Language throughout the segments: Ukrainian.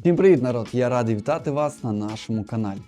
Всім привіт, народ! Я радий вітати вас на нашому каналі.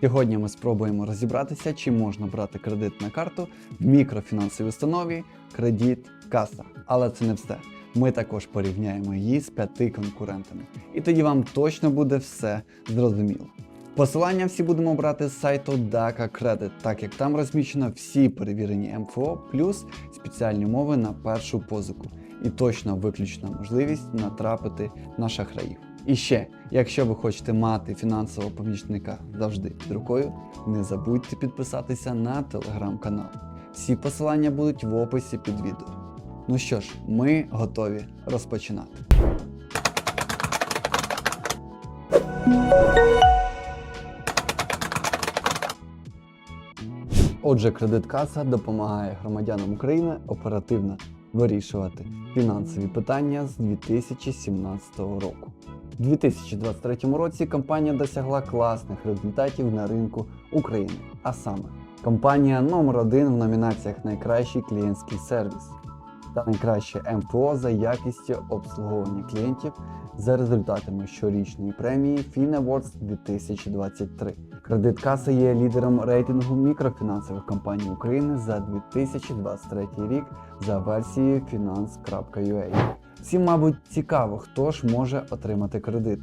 Сьогодні ми спробуємо розібратися, чи можна брати кредит на карту в мікрофінансовій установі кредит каса. Але це не все. Ми також порівняємо її з п'яти конкурентами. І тоді вам точно буде все зрозуміло. Посилання всі будемо брати з сайту DACA Credit, так як там розміщено всі перевірені МФО плюс спеціальні умови на першу позику. І точно виключена можливість натрапити на шахраїв. І ще, якщо ви хочете мати фінансового помічника завжди під рукою, не забудьте підписатися на телеграм-канал. Всі посилання будуть в описі під відео. Ну що ж, ми готові розпочинати. Отже, кредит-каса допомагає громадянам України оперативно вирішувати фінансові питання з 2017 року. У 2023 році компанія досягла класних результатів на ринку України, а саме компанія номер 1 в номінаціях Найкращий клієнтський сервіс та найкраще МФО за якістю обслуговування клієнтів за результатами щорічної премії FinAwards 2023. Кредит Каса є лідером рейтингу мікрофінансових компаній України за 2023 рік за версією finance.ua. Всім, мабуть, цікаво, хто ж може отримати кредит.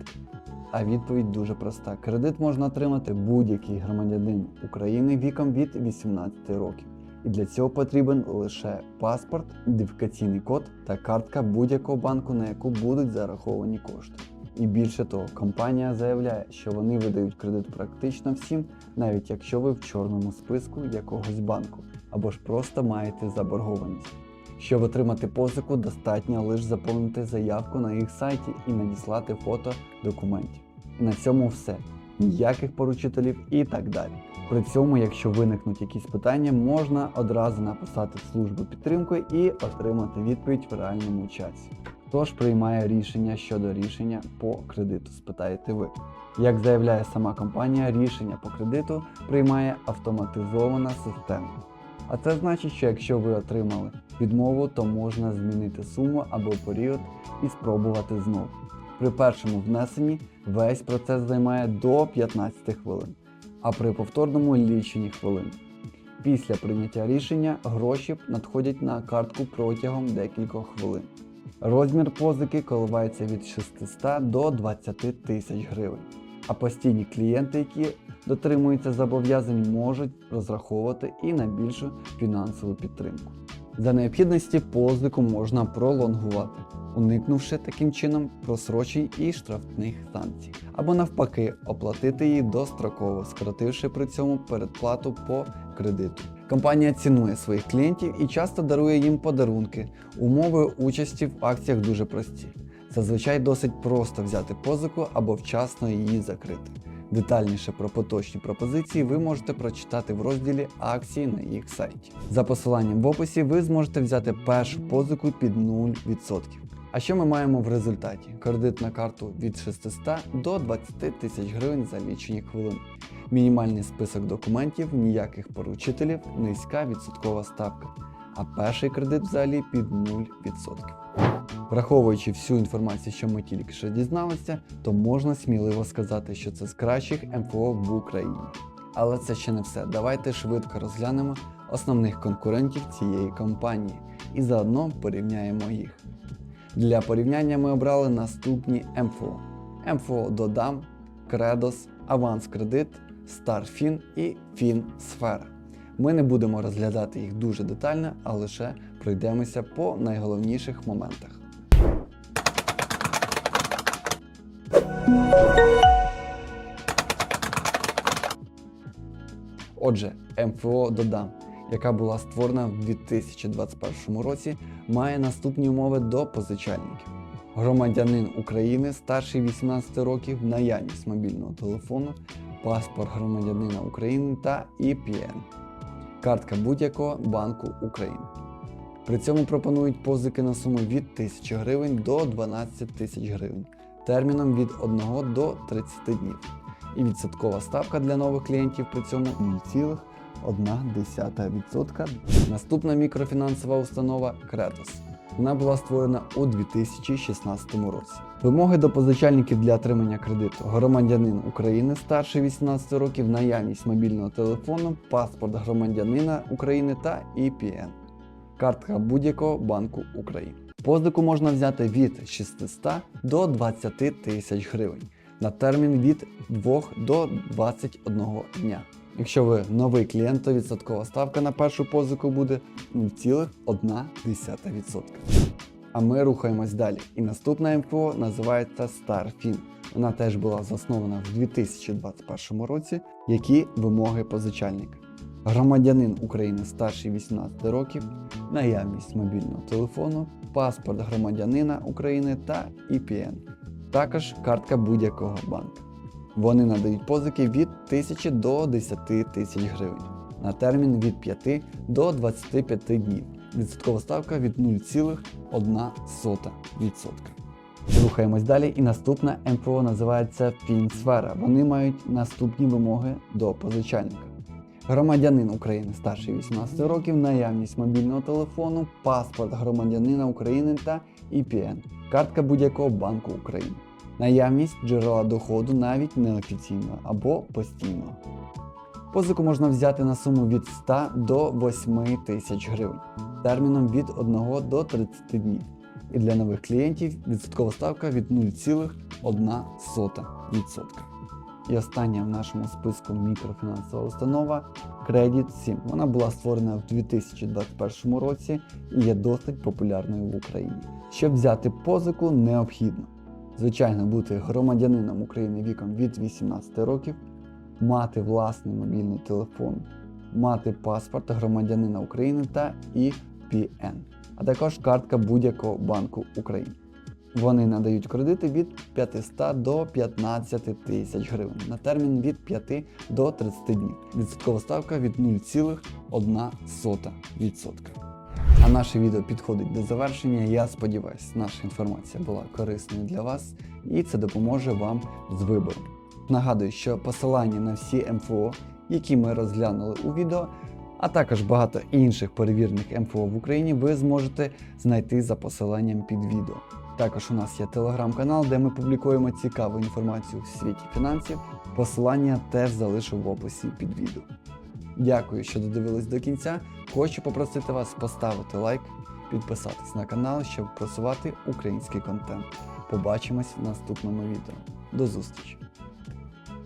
А відповідь дуже проста: кредит можна отримати будь-який громадянин України віком від 18 років. І для цього потрібен лише паспорт, ідентифікаційний код та картка будь-якого банку, на яку будуть зараховані кошти. І більше того, компанія заявляє, що вони видають кредит практично всім, навіть якщо ви в чорному списку якогось банку або ж просто маєте заборгованість. Щоб отримати позику, достатньо лише заповнити заявку на їх сайті і надіслати фото документів. І на цьому все. Ніяких поручителів і так далі. При цьому, якщо виникнуть якісь питання, можна одразу написати в службу підтримки і отримати відповідь в реальному часі. Хто ж приймає рішення щодо рішення по кредиту, спитаєте ви. Як заявляє сама компанія, рішення по кредиту приймає автоматизована система. А це значить, що якщо ви отримали відмову, то можна змінити суму або період і спробувати знову. При першому внесенні весь процес займає до 15 хвилин, а при повторному лічені хвилин. Після прийняття рішення гроші надходять на картку протягом декількох хвилин. Розмір позики коливається від 600 до 20 тисяч гривень. А постійні клієнти, які дотримуються зобов'язань, можуть розраховувати і на більшу фінансову підтримку. За необхідності позику можна пролонгувати, уникнувши таким чином просрочень і штрафних санкцій, або навпаки, оплатити її достроково, скоротивши при цьому передплату по кредиту. Компанія цінує своїх клієнтів і часто дарує їм подарунки. Умови участі в акціях дуже прості. Зазвичай досить просто взяти позику або вчасно її закрити. Детальніше про поточні пропозиції ви можете прочитати в розділі акції на їх сайті. За посиланням в описі ви зможете взяти першу позику під 0%. А що ми маємо в результаті? Кредит на карту від 600 до 20 тисяч гривень за лічені хвилини. Мінімальний список документів, ніяких поручителів, низька відсоткова ставка. А перший кредит взагалі під 0%. Враховуючи всю інформацію, що ми тільки що дізналися, то можна сміливо сказати, що це з кращих МФО в Україні. Але це ще не все. Давайте швидко розглянемо основних конкурентів цієї компанії і заодно порівняємо їх. Для порівняння ми обрали наступні МФО: МФО Додам, Кредос, Аванс Кредит, Старфін і Фінсфера. Ми не будемо розглядати їх дуже детально, а лише пройдемося по найголовніших моментах. Отже, МФО Додам, яка була створена в 2021 році, має наступні умови до позичальників. Громадянин України старший 18 років, наявність мобільного телефону, паспорт громадянина України та EPN, картка будь-якого банку України. При цьому пропонують позики на суму від 1000 гривень до 12 тисяч гривень, терміном від 1 до 30 днів. І відсоткова ставка для нових клієнтів при цьому 0,1%. Наступна мікрофінансова установа Кредос. Вона була створена у 2016 році. Вимоги до позичальників для отримання кредиту. Громадянин України старший 18 років, наявність мобільного телефону, паспорт громадянина України та EPN. Картка будь-якого банку України. Позику можна взяти від 600 до 20 тисяч гривень на термін від 2 до 21 дня. Якщо ви новий клієнт, то відсоткова ставка на першу позику буде 0,1%. А ми рухаємось далі. І наступна МФО називається StarFin. Вона теж була заснована в 2021 році. Які вимоги позичальника? Громадянин України старший 18 років, наявність мобільного телефону, паспорт громадянина України та EPN. Також картка будь-якого банку. Вони надають позики від 1000 до 10 тисяч гривень на термін від 5 до 25 днів. Відсоткова ставка від 0,1%. Рухаємось далі, і наступна МФО називається Фінсфера. Вони мають наступні вимоги до позичальника. Громадянин України старший 18 років, наявність мобільного телефону, паспорт громадянина України та EPN, картка будь-якого банку України. Наявність джерела доходу навіть неофіційного або постійного. Позику можна взяти на суму від 100 до 8 тисяч гривень, терміном від 1 до 30 днів. І для нових клієнтів відсоткова ставка від 0,1%. І остання в нашому списку мікрофінансова установа Credit 7. Вона була створена в 2021 році і є досить популярною в Україні. Щоб взяти позику, необхідно звичайно бути громадянином України віком від 18 років, мати власний мобільний телефон, мати паспорт громадянина України та EPN, а також картка будь-якого банку України. Вони надають кредити від 500 до 15 тисяч гривень на термін від 5 до 30 днів. Відсоткова ставка від 0,1%. А наше відео підходить до завершення. Я сподіваюся, наша інформація була корисною для вас і це допоможе вам з вибором. Нагадую, що посилання на всі МФО, які ми розглянули у відео, а також багато інших перевірених МФО в Україні, ви зможете знайти за посиланням під відео. Також у нас є телеграм-канал, де ми публікуємо цікаву інформацію в світі фінансів. Посилання теж залишу в описі під відео. Дякую, що додивились до кінця. Хочу попросити вас поставити лайк, підписатись на канал, щоб просувати український контент. Побачимось в наступному відео. До зустрічі!